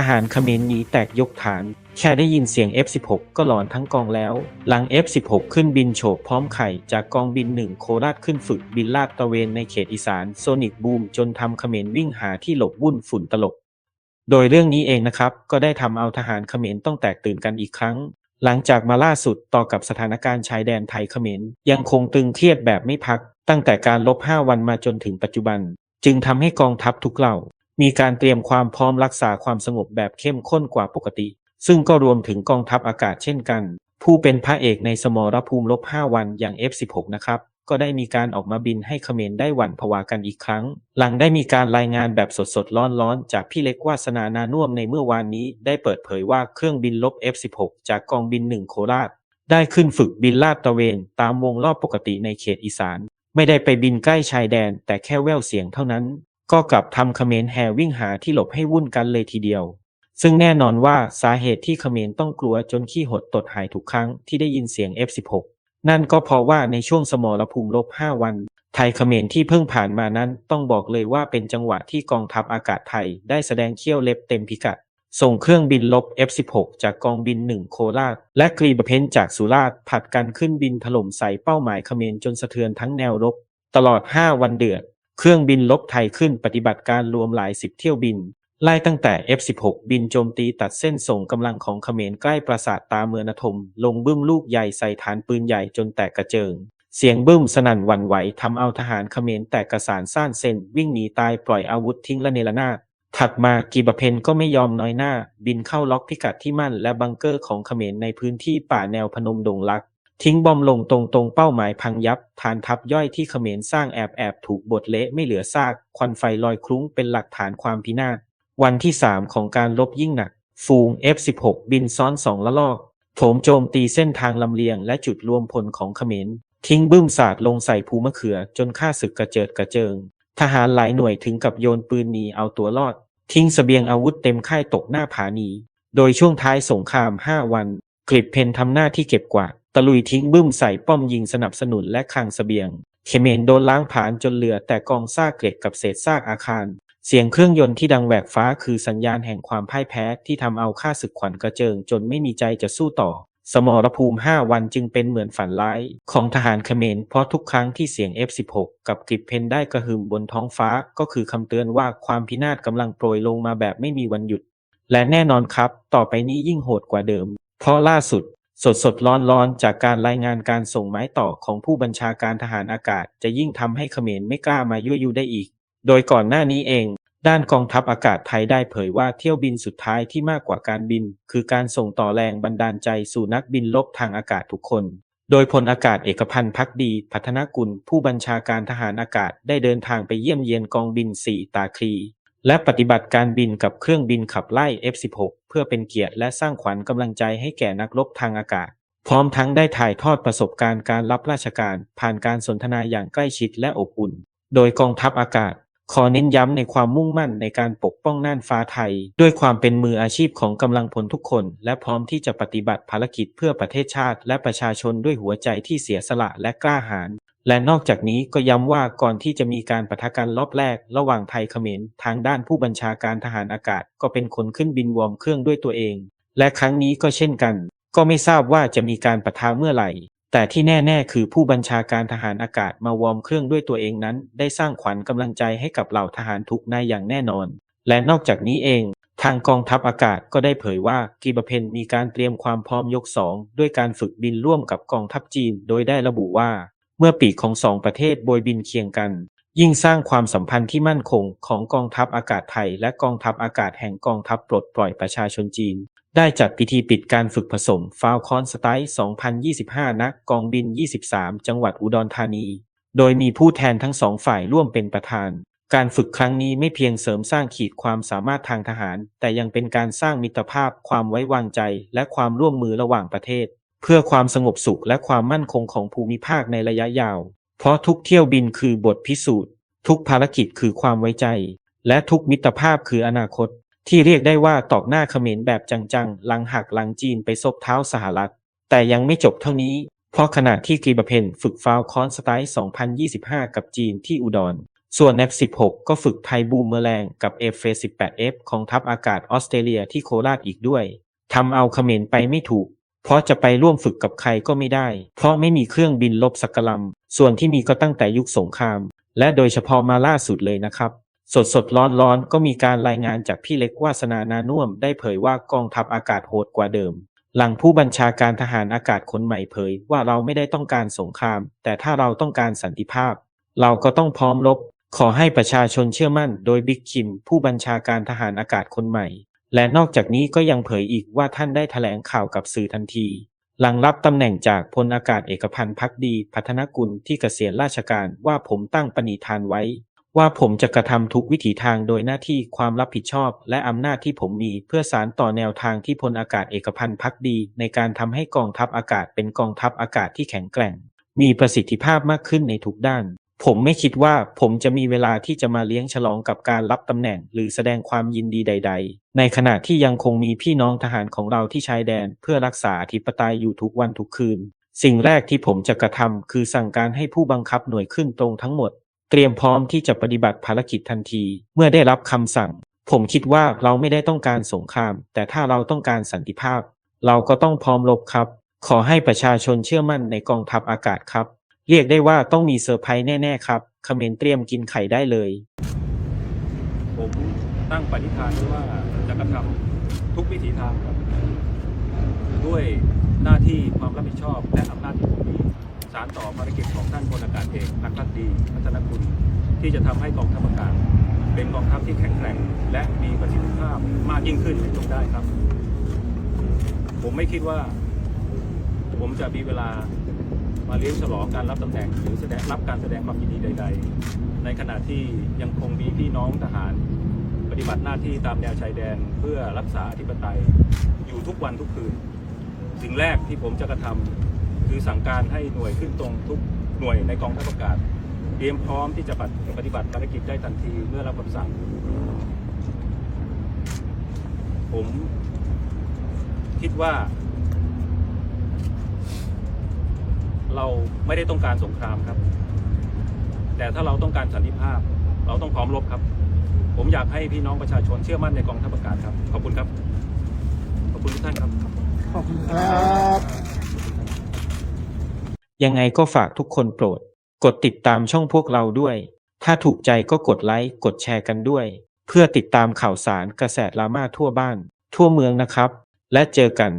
ทหารเขมรหนีแตกยกฐาน แค่ได้ยินเสียง F16 ก็หลอนทั้งกองแล้ว หลัง F16 ขึ้นบินโฉบพร้อมไข่จากกองบินหนึ่งโคราชขึ้นฝึกบินลาดตระเวนในเขตอีสานโซนิกบูมจนทำเขมรวิ่งหาที่หลบวุ่นฝุ่นตลบ โดยเรื่องนี้เองนะครับ ก็ได้ทำเอาทหารเขมรต้องแตกตื่นกันอีกครั้ง หลังจากมาล่าสุดต่อกับสถานการณ์ชายแดนไทยเขมรยังคงตึงเครียดแบบไม่พัก ตั้งแต่การลบ5วันมาจนถึงปัจจุบัน จึงทำให้กองทัพทุกเหล่า มีการเตรียมความพร้อมรักษาความสงบแบบเข้มข้นกว่าปกติ ซึ่งก็รวมถึงกองทัพอากาศเช่นกัน ผู้เป็นพระเอกในสมรภูมิลบ 5 วันอย่าง F16 นะครับ ก็ได้มีการออกมาบินให้เขมรได้หวั่นผวากันอีกครั้ง หลังได้มีการรายงานแบบสดๆ ร้อนๆ จากพี่เล็กวาสนานานุ่มในเมื่อวานนี้ ได้เปิดเผยว่าเครื่องบินลบ F16 จากกองบิน1โคราช ได้ขึ้นฝึกบินลาดตระเวนตามวงรอบปกติในเขตอีสาน ไม่ได้ไปบินใกล้ชายแดน แต่แค่แววเสียงเท่านั้น ก็กลับทำเขมรแห่วิ่งหาที่หลบให้วุ่นกันเลยทีเดียว ซึ่งแน่นอนว่าสาเหตุที่เขมรต้องกลัวจนขี้หดตดหายทุกครั้งที่ได้ยินเสียง F16 นั่นก็เพราะว่าในช่วงสมรภูมิลบ 5 วัน ไทยเขมรที่เพิ่งผ่านมานั้นต้องบอกเลยว่าเป็นจังหวะที่กองทัพอากาศไทยได้แสดงเขี้ยวเล็บเต็มพิกัด ส่งเครื่องบินลบ F16 จากกองบิน 1 โคราช และกรีบเพนจากสุราษฎร์ผัดกันขึ้นบินถล่มใส่เป้าหมายเขมรจนสะเทือนทั้งแนวรบ ตลอด 5 วันเดือด เครื่องบินลบไทยขึ้นปฏิบัติการรวมหลายสิบเที่ยวบิน ไล่ตั้งแต่ F16 บินโจมตีตัดเส้นส่งกำลังของเขมรใกล้ปราสาทตาเมืองนทม ลงบึ้มลูกใหญ่ใส่ฐานปืนใหญ่จนแตกกระเจิง เสียงบึ้มสนั่นวันไหวทำเอาทหารเขมรแตกกระสานซ่านเส้นวิ่งหนีตายปล่อยอาวุธทิ้งละเนระนาดถัดมากีบเพนก็ไม่ยอมน้อยหน้า บินเข้าล็อกพิกัดที่มั่นและบังเกอร์ของเขมรในพื้นที่ป่าแนวพนมดงรัก ทิ้งบอมลงตรงตรงเป้าหมายพังยับ ฐานทัพย่อยที่เขมรสร้างแอบแอบถูกบดเละไม่เหลือซาก ควันไฟลอยคลุ้งเป็นหลักฐานความพินาศ วันที่ 3 ของการลบยิ่งหนัก ฟูง F16 บินซ้อนสองละลอก โถมโจมตีเส้นทางลำเลียงและจุดรวมพลของเขมร ทิ้งบึ้มสาดลงใส่ภูมะเขือจนฆ่าศึกกระเจิดกระเจิง ทหารหลายหน่วยถึงกับโยนปืนหนีเอาตัวรอด ทิ้งเสบียงอาวุธเต็มค่ายตกหน้าผาหนี โดยช่วงท้ายสงคราม 5 วันกริบเพนทำหน้าที่เก็บกวาด ตะลุยทิ้งบึ้มใส่ป้อมยิงสนับสนุนและคลังเสบียง เขมรโดนล้างผลาญจนเหลือแต่กองซากเกล็ดกับเศษซากอาคาร เสียงเครื่องยนต์ที่ดังแหวกฟ้าคือสัญญาณแห่งความพ่ายแพ้ที่ทำเอาข้าศึกขวัญกระเจิงจนไม่มีใจจะสู้ต่อ สมรภูมิ 5 วันจึงเป็นเหมือนฝันร้ายของทหารเขมรเพราะทุกครั้งที่เสียง F16 กับกริบเพนได้กระหึ่มบนท้องฟ้าก็คือคำเตือนว่าความพินาศกำลังโปรยลงมาแบบไม่มีวันหยุด และแน่นอนครับ ต่อไปนี้ยิ่งโหดกว่าเดิม เพราะล่าสุด สดสดร้อนร้อนจากการรายงานการส่งไม้ต่อของผู้บัญชาการทหารอากาศ จะยิ่งทำให้เขมรไม่กล้ามายั่วยุได้อีก โดยก่อนหน้านี้เอง ด้านกองทัพอากาศไทยได้เผยว่าเที่ยวบินสุดท้ายที่มากกว่าการบิน คือการส่งต่อแรงบันดาลใจสู่นักบินลบทางอากาศทุกคน โดยพลอากาศเอกพันธ์พักดี พัฒนกุล ผู้บัญชาการทหารอากาศได้เดินทางไปเยี่ยมเยียนกองบิน4ตาคลี และปฏิบัติการบินกับเครื่องบินขับไล่ F16 เพื่อเป็นเกียรติและสร้างขวัญกำลังใจให้แก่นักรบทางอากาศ พร้อมทั้งได้ถ่ายทอดประสบการณ์การรับราชการ ผ่านการสนทนาอย่างใกล้ชิดและอบอุ่น โดยกองทัพอากาศ ขอเน้นย้ำในความมุ่งมั่นในการปกป้องน่านฟ้าไทย ด้วยความเป็นมืออาชีพของกำลังพลทุกคน และพร้อมที่จะปฏิบัติภารกิจเพื่อประเทศชาติ และประชาชนด้วยหัวใจที่เสียสละและกล้าหาญ และนอกจากนี้ก็ย้ำว่าก่อนที่จะมีการปะทะกันรอบแรก ระหว่างไทยเขมรทางด้านผู้บัญชาการทหารอากาศ ก็เป็นคนขึ้นบินวอร์มเครื่องด้วยตัวเอง และครั้งนี้ก็เช่นกัน ก็ไม่ทราบว่าจะมีการปะทะเมื่อไหร่ แต่ที่แน่ ๆ คือผู้บัญชาการทหารอากาศมาวอร์มเครื่องด้วยตัวเองนั้น ได้สร้างขวัญกำลังใจให้กับเหล่าทหารทุกนายอย่างแน่นอน และนอกจากนี้เอง ทางกองทัพอากาศก็ได้เผยว่ากีบเพนมีการเตรียมความพร้อมยกสองด้วยการฝึกบินร่วมกับกองทัพจีน โดยได้ระบุว่า เมื่อปีกของสองประเทศโบยบินเคียงกัน ยิ่งสร้างความสัมพันธ์ที่มั่นคงของกองทัพอากาศไทย และกองทัพอากาศแห่งกองทัพปลดปล่อยประชาชนจีน ได้จัดพิธีปิดการฝึกผสมฟาวคอนสไตล์2025 ณ กองบิน 23 จังหวัดอุดรธานี โดยมีผู้แทนทั้งสองฝ่ายร่วมเป็นประธานการฝึกครั้งนี้ไม่เพียงเสริมสร้างขีดความสามารถทางทหาร แต่ยังเป็นการสร้างมิตรภาพ ความไว้วางใจ และความร่วมมือระหว่างประเทศ เพื่อความสงบสุขและความมั่นคงของภูมิภาคในระยะยาว เพราะทุกเที่ยวบินคือบทพิสูจน์ ทุกภารกิจคือความไว้ใจ และทุกมิตรภาพคืออนาคต ที่เรียกได้ว่าตอกหน้าเขมรแบบจังๆหลังหักหลังจีนไปซบเท้าสหรัฐ แต่ยังไม่จบเท่านี้ เพราะขณะที่กีบเพนฝึกฟาวคอนสไตล์ 2025 กับจีนที่อุดร ส่วน F16 ก็ฝึกไทบูมเมอแรงกับ F18F ของทัพอากาศออสเตรเลียที่โคราชอีกด้วยทำเอาเขมรไปไม่ถูก เพราะจะไปร่วมฝึกกับใครก็ไม่ได้ เพราะไม่มีเครื่องบินลบสักกลำส่วนที่มีก็ตั้งแต่ยุคสงคราม และโดยเฉพาะมาล่าสุดเลยนะครับ สดสดร้อนร้อนก็มีการรายงานจากพี่เล็กวาสนานานุ่มได้เผยว่ากองทัพอากาศโหดกว่าเดิม หลังผู้บัญชาการทหารอากาศคนใหม่เผยว่าเราไม่ได้ต้องการสงคราม แต่ถ้าเราต้องการสันติภาพ เราก็ต้องพร้อมรบขอให้ประชาชนเชื่อมั่น โดยบิ๊กคิม ผู้บัญชาการทหารอากาศคนใหม่ และนอกจากนี้ก็ยังเผยอีกว่าท่านได้แถลงข่าวกับสื่อทันที หลังรับตำแหน่งจากพลอากาศเอกพันธ์พักดีพัฒนกุลที่เกษียณราชการว่าผมตั้งปณิธานไว้ ว่าผมจะกระทำทุกวิถีทางโดยหน้าที่ความรับผิดชอบ และอำนาจที่ผมมีเพื่อสารต่อแนวทางที่พลอากาศเอกพันธ์พักดี ในการทำให้กองทัพอากาศเป็นกองทัพอากาศที่แข็งแกร่ง มีประสิทธิภาพมากขึ้นในทุกด้าน ผมไม่คิดว่าผมจะมีเวลาที่จะมาเลี้ยงฉลองกับการรับตำแหน่ง หรือแสดงความยินดีใด ๆ ในขณะที่ยังคงมีพี่น้องทหารของเราที่ชายแดน เพื่อรักษาอธิปไตยอยู่ทุกวันทุกคืน สิ่งแรกที่ผมจะกระทำคือสั่งการให้ผู้บังคับหน่วยขึ้นตรงทั้งหมด เตรียมพร้อมที่จะปฏิบัติภารกิจทันที เมื่อได้รับคำสั่ง ผมคิดว่าเราไม่ได้ต้องการสงคราม แต่ถ้าเราต้องการสันติภาพ เราก็ต้องพร้อมรบครับ ขอให้ประชาชนเชื่อมั่นในกองทัพอากาศครับ เรียกได้ว่าต้องมีเซอร์ไพรส์แน่ ๆ ครับเขมรเตรียมกินไข่ได้เลย ผมตั้งปณิธานไว้ว่าจะกระทำทุกวิถีทางครับ ด้วยหน้าที่ความรับผิดชอบและอำนาจที่ผมมีสารต่อภารกิจของท่านพลอากาศเอกพันพักดีพัฒนคุณ ที่จะทำให้กองทัพอากาศเป็นกองทัพที่แข็งแกร่ง และมีประสิทธิภาพมากยิ่งขึ้นในทุกได้ครับ ผมไม่คิดว่า ผมจะมีเวลา มาเลี้ยงฉลองการรับตำแหน่งหรือแสดงรับการแสดงความยินดีใด ๆ ในขณะที่ยังคงมีพี่น้องทหาร ปฏิบัติหน้าที่ตามแนวชายแดนเพื่อรักษาอธิปไตยอยู่ทุกวันทุกคืน สิ่งแรกที่ผมจะกระทำคือสั่งการให้หน่วยขึ้นตรงทุกหน่วยในกองทัพอากาศเตรียมพร้อมที่จะปฏิบัติภารกิจได้ทันทีเมื่อรับคำสั่ง ผมคิดว่า เราไม่ได้ต้องการสงครามครับ แต่ถ้าเราต้องการสันติภาพ เราต้องพร้อมรบครับ ผมอยากให้พี่น้องประชาชนเชื่อมั่นในกองทัพอากาศครับ ขอบคุณครับ ขอบคุณทุกท่านครับ ขอบคุณครับ ยังไงก็ฝากทุกคนโปรด กดติดตามช่องพวกเราด้วย ถ้าถูกใจก็กดไลค์ กดแชร์กันด้วย เพื่อติดตามข่าวสารกระแสดราม่าทั่วบ้าน ทั่วเมืองนะครับ และเจอกัน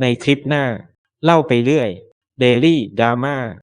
ในคลิปหน้า เล่าไปเรื่อย Daily Drama